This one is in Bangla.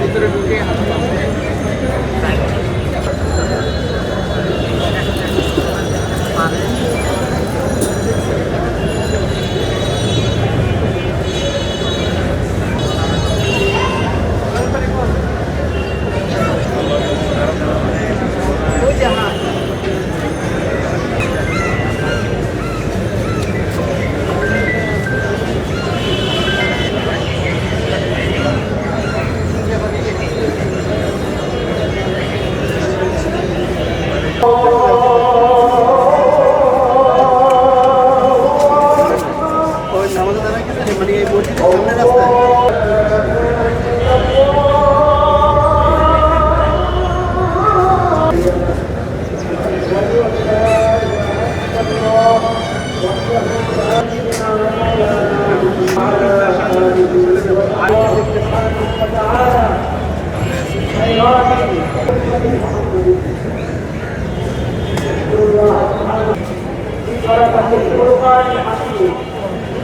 ভিতরে ঢুকে ওই নামাজ দাঁড়া মানে এই মসজিদের সামনে রাস্তায়